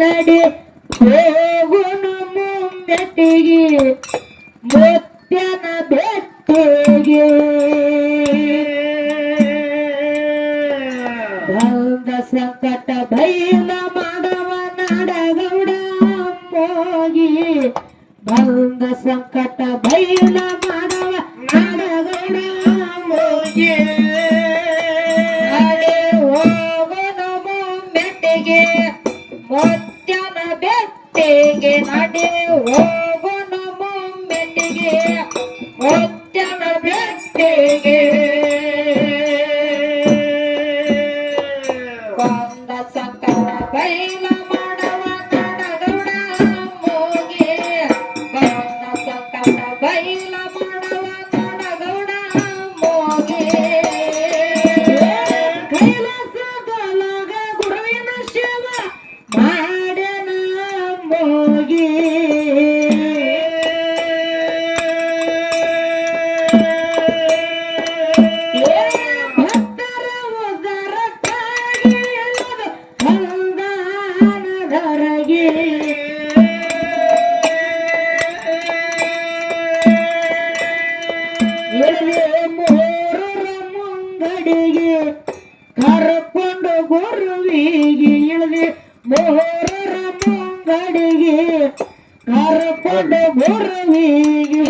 ನಡೆ ಹೋಗುನು ಮುಂದೆಟ್ಟಿಗೆ ಮುತ್ಯನ ಬೆಟ್ಟ ಹೇಗೆ ಭಂಗ ಸಂಕಟ ಭೈಲ ಮಾಧವ ನಾಡಗೌಡ ಹೋಗಿ ಭಂಗ ಸಂಕಟ ಭೈಲ ಮಾಧವ ನಾಡಗೌಡ ಹೋಗಿ ಹೋಗನ ಮೆಟ್ಟಿಗೆ ಮೊತ್ತನ ಬೆಟ್ಟಿಗೆ ನಡೆ ಹೋಗ ಮೊಹರರ ಮುಂಗಡಿಗೆ ಕರಕೊಂಡ ಮೊರವಿಗೆ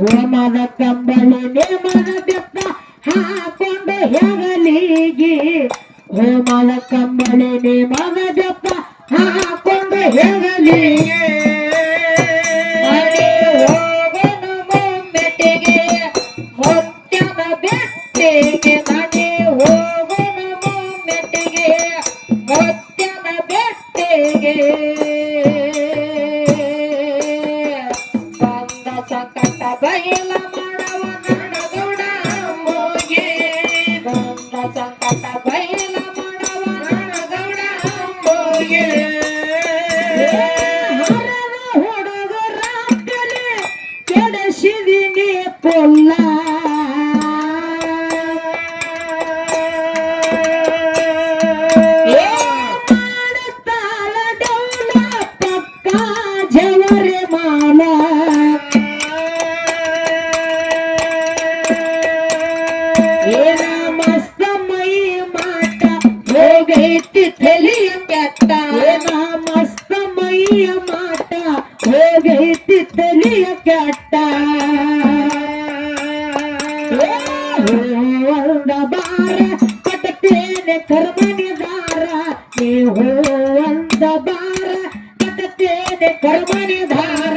ಹೋಮದ ಕಂಬಳಿ ನೇಮದ ಬೆಪ್ಪ ಹಾಕೊಂಡ ಹೆಗಲಿಗೆ. ಹೋಮದ ಕಂಬಳಿ ನೇಮದ ಬೆಪ್ಪ ಹಾಕೊಂಡ ಹೆಗಲಿಗೆ. ಹೋಗನು ಮೊಮ್ಮೆಟೆಗೆ, ಹೊತ್ತನ ಬೆಟ್ಟಿಗೆ ಮಸ್ತ ಮೈಯ ಮಾಟ ಹೋಗಿ ತಿತ್ತಲಿಯ ಕ್ಯಾಟ ಕರ್ಮನಿ ದಾರ ನೀ ಹೋ ಅಂತ ಬಾರ ಕರ್ಮನಿ ದಾರ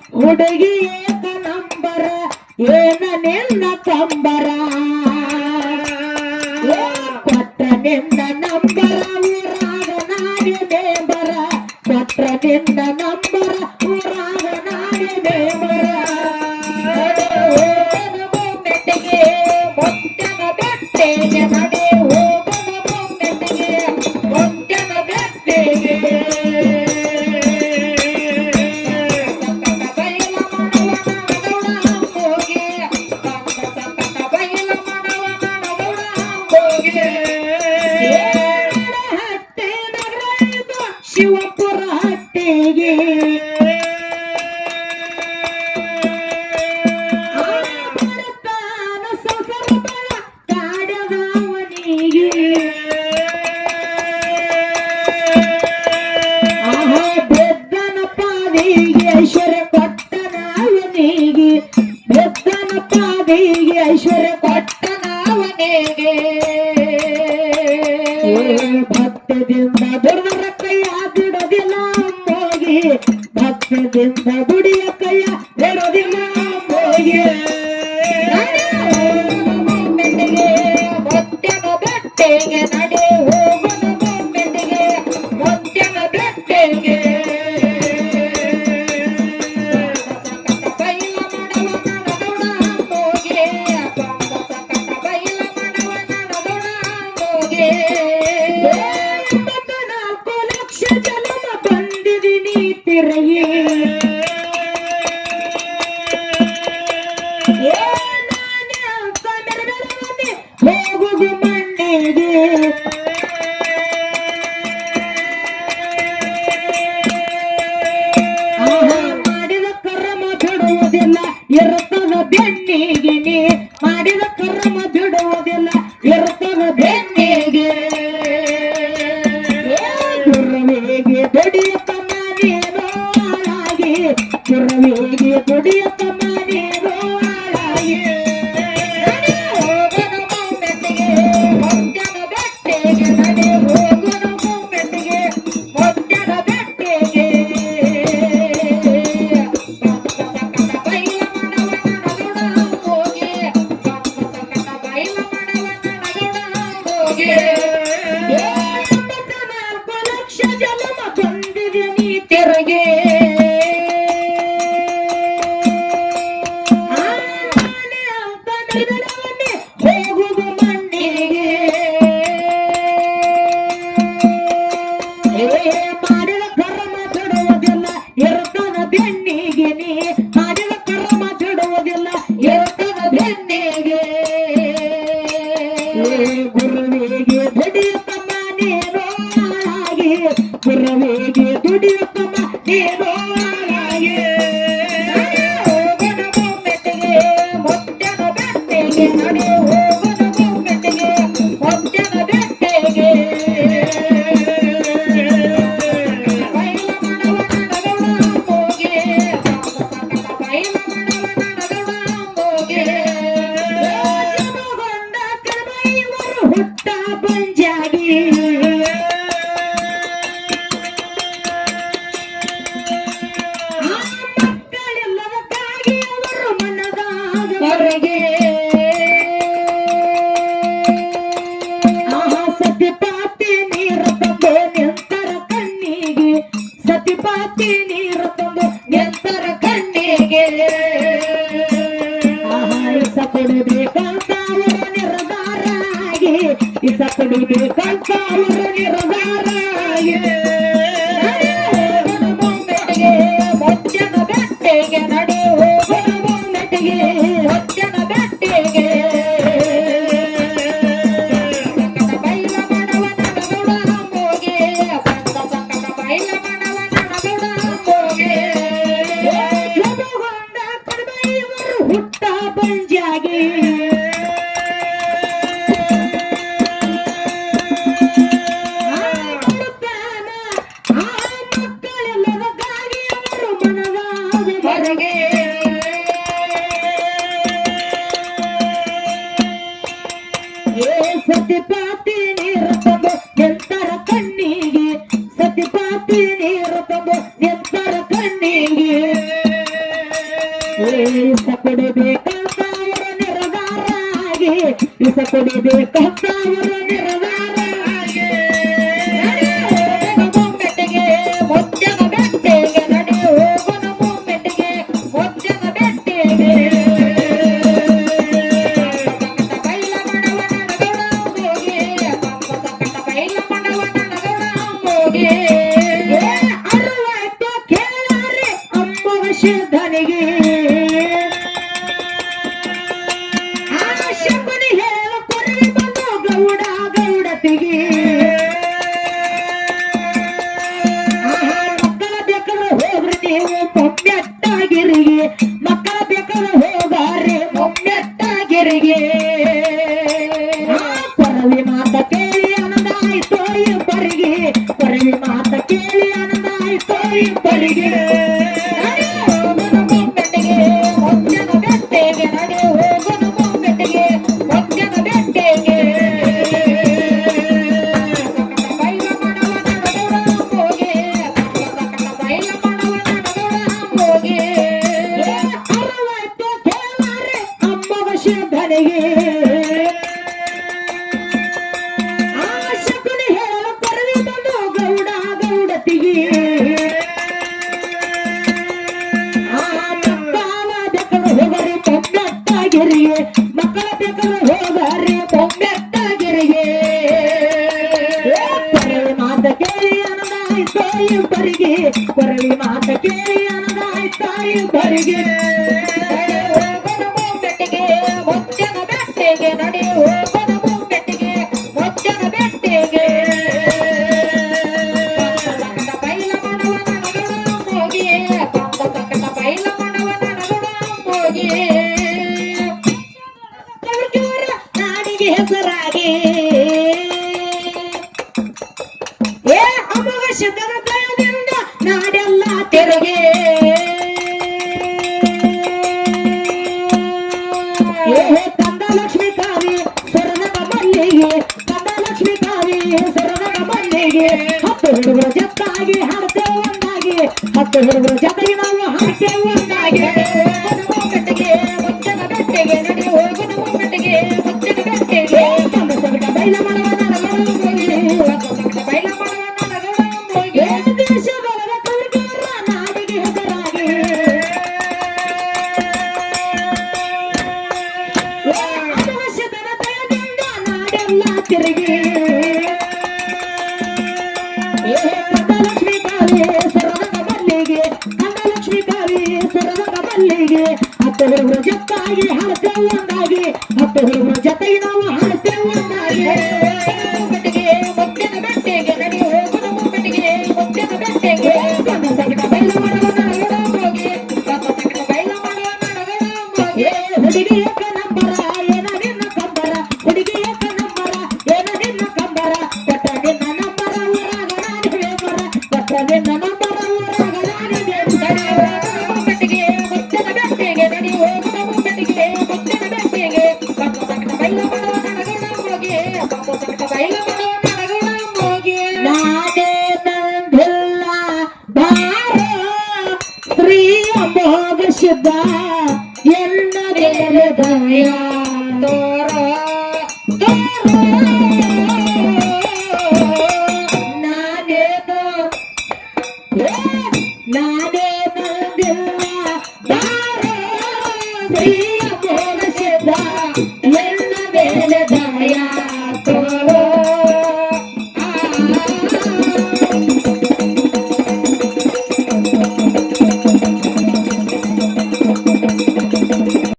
ಹುಡುಗಿ ಏಕ ನಂಬರ, ಏನ ನಿನ್ನ ಕಂಬರ? ಕೊಟ್ಟ ನಿನ್ನ ನಂಬರ, ಊರಾಗ ನಾಡಿ ನೇಂಬರ ಪತ್ರ ನಿನ್ನ ನಂಬರ yeah. ಕಲಿಬೇಕು ಕಾಯುವ ಗೆರೆಗೆ ಮಕ್ಕಳ ಮಕ್ಕಳು ಹೋಗಾರೆ ಬೊಮ್ಮೆಟ್ಟ ಗೆರೆಗೆ ಕೊರಳಿ ಮಾತ ಕೇಳಿ ಅನುದಾಯಿಸೋ ಇಬ್ಬರಿಗೆ ಕೊರಳಿ ಮಾತ ಕೇಳಿ ಹುಡುಗರ ಜೊತ್ತಾಗಿ ಹಾಡ್ತೇವೆ ಒಂದಾಗಿ ಮತ್ತೆ ಹುಡುಗರ ಜೊತೆಗೆ ನಾವು ಹಾಡ್ತೇವೆ ಹುಡುಗರು ಜೊತ್ತಾಗಿ ಹಾಡ್ತೇವೆ ಅಂದಾಗೆ ಹತ್ತು ಹುಡುಗರು ಜೊತೆಗೆ ನಾವು ಹಾಡ್ತೇವೆ ಅಂದಾಗೆ